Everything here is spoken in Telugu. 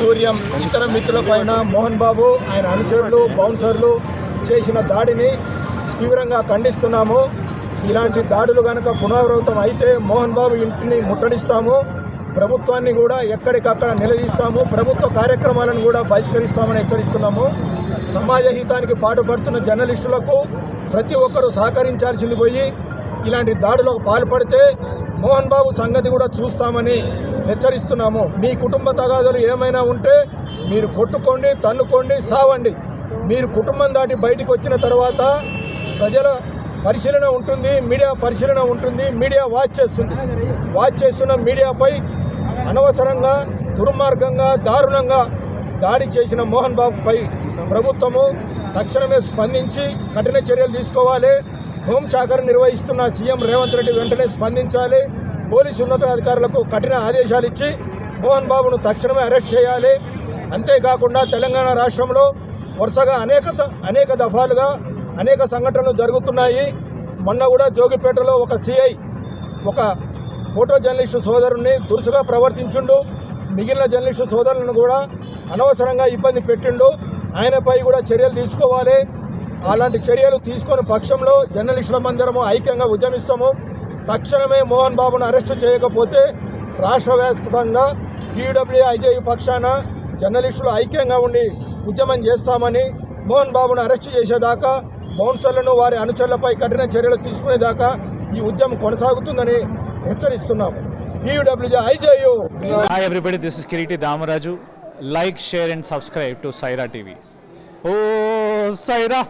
సూర్యం ఇతర మిత్రులపైన మోహన్ బాబు ఆయన అనుచరులు బౌన్సర్లు చేసిన దాడిని తీవ్రంగా ఖండిస్తున్నాము. ఇలాంటి దాడులు కనుక పునరావృతం అయితే మోహన్ బాబు ఇంటిని ముట్టడిస్తాము. ప్రభుత్వాన్ని కూడా ఎక్కడికక్కడ నిలదీస్తాము. ప్రభుత్వ కార్యక్రమాలను కూడా బహిష్కరిస్తామని హెచ్చరిస్తున్నాము. సమాజ హితానికి పాటుపడుతున్న జర్నలిస్టులకు ప్రతి ఒక్కరూ సహకరించాల్సింది పోయి ఇలాంటి దాడులకు పాల్పడితే మోహన్ బాబు సంగతి కూడా చూస్తామని హెచ్చరిస్తున్నాము. మీ కుటుంబ తగాదులు ఏమైనా ఉంటే మీరు కొట్టుకోండి తన్నుకోండి సావండి. మీరు కుటుంబం దాటి బయటికి వచ్చిన తర్వాత ప్రజల పరిశీలన ఉంటుంది మీడియా పరిశీలన ఉంటుంది మీడియా వాచ్ చేస్తుంది. వాచ్ చేస్తున్న మీడియాపై అనవసరంగా దుర్మార్గంగా దారుణంగా దాడి చేసిన మోహన్ బాబుపై ప్రభుత్వము తక్షణమే స్పందించి కఠిన చర్యలు తీసుకోవాలి. హోంశాఖను నిర్వహిస్తున్న సీఎం రేవంత్ రెడ్డి వెంటనే స్పందించాలి. పోలీసు ఉన్నతాధికారులకు కఠిన ఆదేశాలు ఇచ్చి మోహన్ బాబును తక్షణమే అరెస్ట్ చేయాలి. అంతేకాకుండా తెలంగాణ రాష్ట్రంలో వరుసగా అనేక అనేక దఫాలుగా అనేక సంఘటనలు జరుగుతున్నాయి. మొన్న కూడా జోగిపేటలో ఒక సిఐ ఒక ఫోటో జర్నలిస్టు సోదరుని దురుసుగా ప్రవర్తించుండు. మిగిలిన జర్నలిస్టు సోదరులను కూడా అనవసరంగా ఇబ్బంది పెట్టిండు. ఆయనపై కూడా చర్యలు తీసుకోవాలి. అలాంటి చర్యలు తీసుకొని పక్షంలో జర్నలిస్టుల మందరము ఐక్యంగా ఉద్యమిస్తాము తక్షణమే మోహన్ బాబును అరెస్టు చేయకపోతే రాష్ట్ర వ్యాప్తంగా ఈడబ్ల్యూఐజేయు పక్షాన జర్నలిస్టులు ఐక్యంగా ఉండి ఉద్యమం చేస్తామని మోహన్ బాబును అరెస్టు చేసేదాకా బౌన్సర్లను వారి అనుచరులపై కఠిన చర్యలు తీసుకునేదాకా ఈ ఉద్యమం కొనసాగుతుందని హెచ్చరిస్తున్నాము TWJ IJU Hi everybody, this is Kiriti Damaraju. Like, share and subscribe to Saira TV. Oh, Saira!